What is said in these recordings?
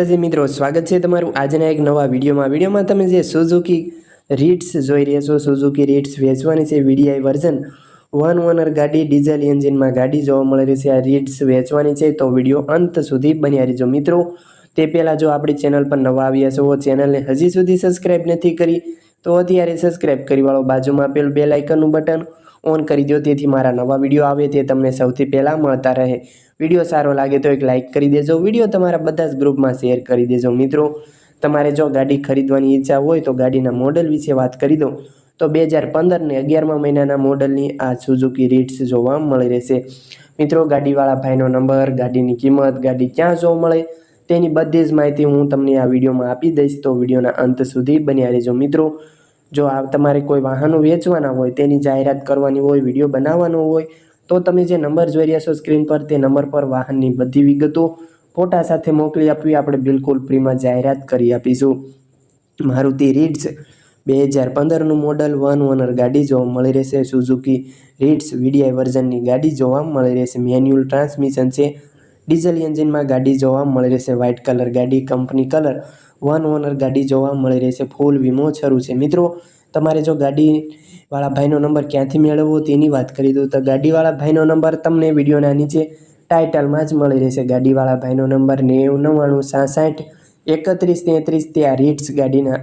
માતાજી મિત્રો, સ્વાગત છે તમારું આજના એક નવા વિડીયોમાં. વિડીયોમાં તમે જે સુઝુકી રીટ્સ જોઈ રહ્યા છો સુઝુકી રીટ્સ વેચવાની છે વીડીઆઈ વર્ઝન વન ઓનર ગાડી ડીઝલ એન્જિનમાં ગાડી જોવા મળી રહી છે. આ રીટ્સ વેચવાની છે તો વીડિયો અંત સુધી બન્યા રહેજો મિત્રો. તે પહેલાં જો આપણી ચેનલ પર નવા આવ્યા છો, ચેનલને હજી સુધી સબસ્ક્રાઈબ નથી કરી, તો અત્યારે સબસ્ક્રાઈબ કરી વાળો બાજુમાં આપેલું બે લાઇકનનું બટન ઓન કરી દો તેથી મારા નવા વીડિયો આવે તે તમને સૌથી પહેલાં મળતા રહે. વીડિયો સારો લાગે તો એક લાઇક કરી દેજો. વીડિયો તમારા બધા જ ગ્રુપમાં શેર કરી દેજો મિત્રો. તમારે જો ગાડી ખરીદવાની ઈચ્છા હોય તો ગાડીના મોડલ વિશે વાત કરી દો તો બે હજાર પંદર ને અગિયારમા મહિનાના મોડલની આ સુઝુકી રીટ્સ જોવા મળી રહેશે. મિત્રો, ગાડીવાળા ભાઈનો નંબર, ગાડીની કિંમત, ગાડી ક્યાં જોવા મળે તેની બધી જ માહિતી હું તમને આ વિડીયોમાં આપી દઈશ. તો વિડીયોના અંત સુધી બન્યા રહેજો મિત્રો. જો આ તમારે કોઈ વાહનો વેચવાના હોય, તેની જાહેરાત કરવાની હોય, વીડિયો બનાવવાનો હોય, તો તમે જે નંબર જોઈ રહ્યા છો સ્ક્રીન પર, તે નંબર પર વાહનની બધી વિગતો ફોટા સાથે મોકલી આપવી, આપણે બિલકુલ ફ્રીમાં જાહેરાત કરી આપીશું. મારુતિ રીડ્સ બે હજાર પંદરનું મોડલ વન ઓનર ગાડી જોવા મળી રહેશે. સુઝુકી રીડ્સ વીડીઆઈ વર્ઝનની ગાડી જોવા મળી રહેશે. મેન્યુઅલ ટ્રાન્સમિશન છે. ડીઝલ એન્જિનમાં ગાડી જોવા મળી રહેશે. વ્હાઇટ કલર ગાડી, કંપની કલર, વન ઓનર ગાડી જોવા મળી રહેશે. ફૂલ વીમો શરૂ છે. મિત્રો, તમારે જો ગાડીવાળા ભાઈનો નંબર ક્યાંથી મેળવવો તેની વાત કરી દઉં. તો ગાડીવાળા ભાઈનો નંબર તમને વિડીયોના નીચે ટાઇટલમાં જ મળી રહેશે. ગાડીવાળા ભાઈનો નંબર નેવું, નવ્વાણું, સાસઠ, એકત્રીસ, તેત્રીસ તે આ રીટ્સ ગાડીના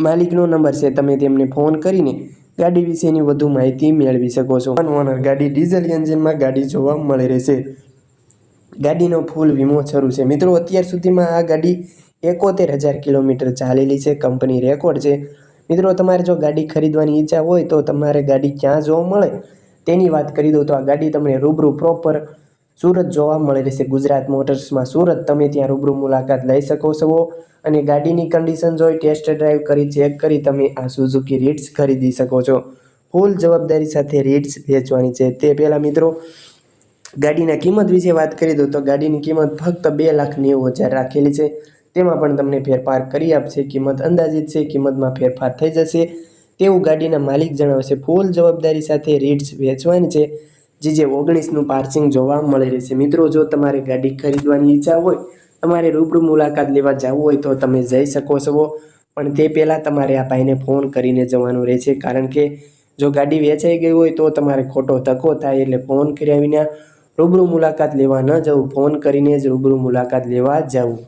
માલિકનો નંબર છે. તમે તેમને ફોન કરીને ગાડી વિશેની વધુ માહિતી મેળવી શકો છો. વન ઓનર ગાડી, ડીઝલ એન્જિનમાં ગાડી જોવા મળી રહેશે. ગાડીનો ફૂલ વીમો શરૂ છે. મિત્રો, અત્યાર સુધીમાં આ ગાડી એકોતેર હજાર કિલોમીટર ચાલેલી છે. કંપની રેકોર્ડ છે. મિત્રો, તમારે જો ગાડી ખરીદવાની ઈચ્છા હોય તો તમારે ગાડી ક્યાં જોવા મળે તેની વાત કરી દઉં તો આ ગાડી તમને રૂબરૂ પ્રોપર સુરત જોવા મળી રહેશે. ગુજરાત મોટર્સમાં સુરત તમે ત્યાં રૂબરૂ મુલાકાત લઈ શકો છો અને ગાડીની કન્ડિશન જોઈ ટેસ્ટ ડ્રાઈવ કરી, ચેક કરી તમે આ સુઝુકી રીટ્સ ખરીદી શકો છો. ફૂલ જવાબદારી સાથે રીટ્સ વેચવાની છે. તે પહેલાં મિત્રો ગાડીના કિંમત વિશે વાત કરી દઉં તો ગાડીની કિંમત ફક્ત બે લાખ નેવું હજાર રાખેલી છે. તેમાં પણ તમને ફેરફાર કરી આપશે. કિંમત અંદાજિત છે. કિંમતમાં ફેરફાર થઈ જશે. તેવું ગાડીના માલિક જણાવશે. ફૂલ જવાબદારી સાથે રીડ્સ વેચવાની છે. જે જે ઓગણીસનું પાર્સિંગ જોવા મળી રહેશે મિત્રો, જો તમારે ગાડી ખરીદવાની ઈચ્છા હોય, તમારે રૂબરૂ મુલાકાત લેવા જવું હોય તો તમે જઈ શકો છો. પણ તે પહેલાં તમારે આ ભાઈને ફોન કરીને જવાનું રહેશે. કારણ કે જો ગાડી વેચાઈ ગઈ હોય તો તમારે ખોટો ધક્કો થાય એટલે ફોન કર્યા વિના રૂબરૂ મુલાકાત લેવા ન જવું. ફોન કરીને જ રૂબરૂ મુલાકાત લેવા જવું.